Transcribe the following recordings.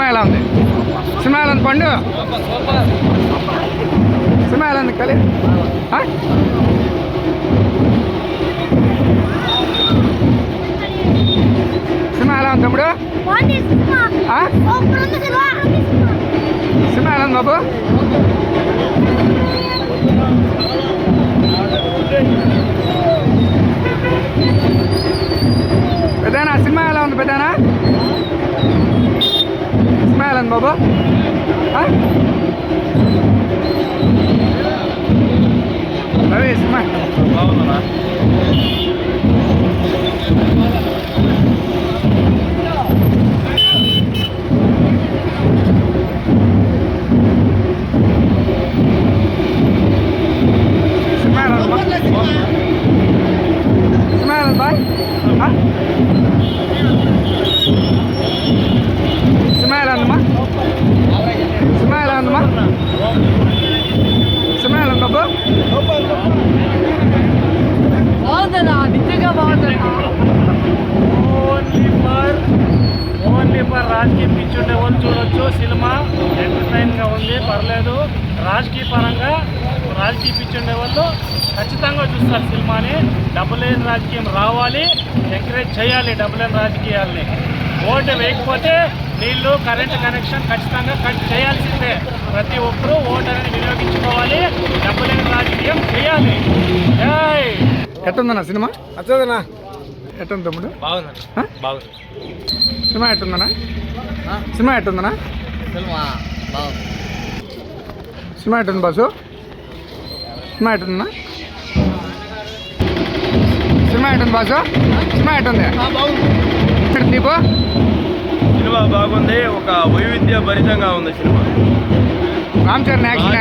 Cinema ఎలా ఉంది? Cinema ఎలా ఉంది పండు? సినిమా ఎలా ఉంది కలి? సినిమా ఎలా ఉంది తమ్ముడు? సినిమా ఎలా ఉంది బాబు పెద్దనా సినిమా ఎలా ఉంది పెద్దనా సినిమా ఎలా రాజకీయ పిచ్చి ఉండే వాళ్ళు చూడొచ్చు. సినిమా ఎంటర్టైన్గా ఉంది. పర్లేదు. రాజకీయ పరంగా రాజకీయ పిచ్చి ఉండే వాళ్ళు ఖచ్చితంగా చూస్తారు సినిమాని. డబ్బులు లేని రాజకీయం రావాలి. ఎంకరేజ్ చేయాలి డబ్బులు లేని రాజకీయాల్ని. ఓటు వేయకపోతే నీళ్ళు కరెంట్ కనెక్షన్ ఖచ్చితంగా కట్ చేయాల్సిందే. ప్రతి ఒక్కరూ ఓటు అనేది వినియోగించుకోవాలి. డబ్బు లేని రాజకీయం చేయాలి. ఎట్టుందన్నా సినిమా? వచ్చేదన్నా ఎట్టుంది తమ్ముడు? బాగుంది. సినిమా ఎట్టుందన్నా? సినిమా ఎట్టుందన్నా? సినిమా బాగుంది. సినిమా ఎట్టుంది బాసు? సినిమా ఎట్టుందన్నా? సినిమా ఎట్టుంది బాసు? సినిమా ఎట్టుంది? దీపు సినిమా బాగుంది. ఒక వైవిధ్య భరితంగా ఉంది సినిమా. రామ్ చరణ్ యాక్షన్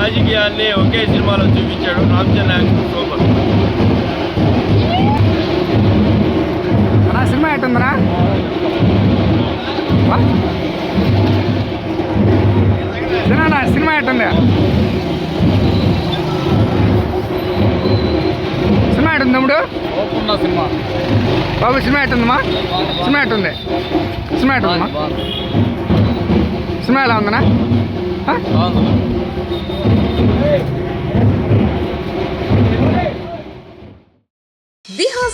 రాజకీయాల్ని ఒకే సినిమాలో చూపించాడు. Ram Charan action super. ఎట్టుంది? సినిమా ఎట్టుంది తమ్ముడు? సినిమా. బాబు సినిమా ఎట్టుందమ్మా? సినిమా ఎట్టుంది? సినిమా ఎట్టుందమ్మా? సినిమా ఎలా ఉందన్నా ఆ? బాగుంది విహార్